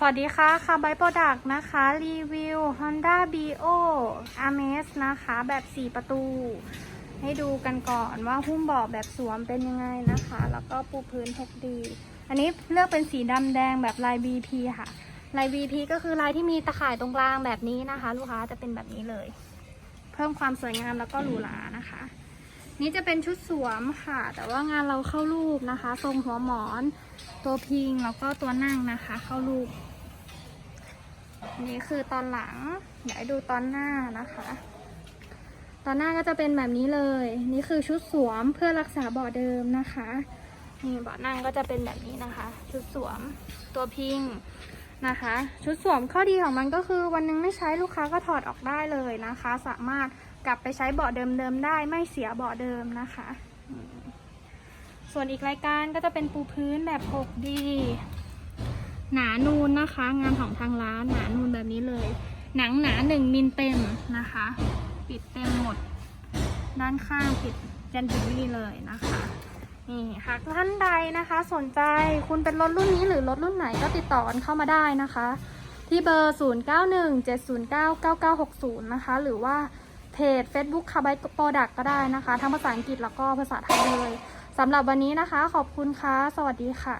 สวัสดีค่ะค่ะไบโปรดักนะคะ รีวิว Honda Bio a m a z นะคะ แบบ 4 ประตู ให้ดูกันก่อนว่าหุ้มเบาะแบบสวมเป็นยังไงนะคะ แล้วก็ปูพื้น 6D อันนี้เลือกเป็นสีดำแดงแบบลาย BP ค่ะ ลาย BP ก็คือลายที่มีตะข่ายตรงกลางแบบนี้นะคะ ลูกค้าจะเป็นแบบนี้เลย เพิ่มความสวยงามแล้วก็หรูหรานะคะ นี่จะเป็นชุดสวมค่ะ แต่ว่างานเราเข้ารูปนะคะ ทรงหัวหมอน ตัวพิงแล้วก็ตัวนั่งนะคะ เข้ารูป นี่คือตอนหลังเดี๋ยวให้ดูตอนหน้านะคะ ตอนหน้าก็จะเป็นแบบนี้เลย นี่คือชุดสวมเพื่อรักษาเบาะเดิมนะคะนี่เบาะนั่งก็จะเป็นแบบนี้นะคะ ชุดสวมตัวพิงนะคะ ชุดสวมข้อดีของมันก็คือวันหนึงไม่ใช้ลูกค้าก็ถอดออกได้เลยนะคะ สามารถกลับไปใช้เบาะเดิมๆได้ไม่เสียเบาะเดิมนะคะ ส่วนอีกรายการก็จะเป็นปูพื้นแบบ 6D หนานูนนะคะ งานของทางร้านหนานูนแบบนี้เลย หนังหนาหนึ่งมิลเต็มนะคะ ปิดเต็มหมด ด้านข้างปิดยันถึงนี่เลยนะคะนี่หากท่านใดนะคะ สนใจคุณเป็นรถรุ่นนี้หรือรถรุ่นไหนก็ติดต่อกันเข้ามาได้นะคะ ที่เบอร์ 0917099960 นะคะ หรือว่าเพจ Facebook คาร์บายโปรดักก็ได้นะคะ ทั้งภาษาอังกฤษแล้วก็ภาษาไทยเลยสำหรับวันนี้นะคะ ขอบคุณค่ะ สวัสดีค่ะ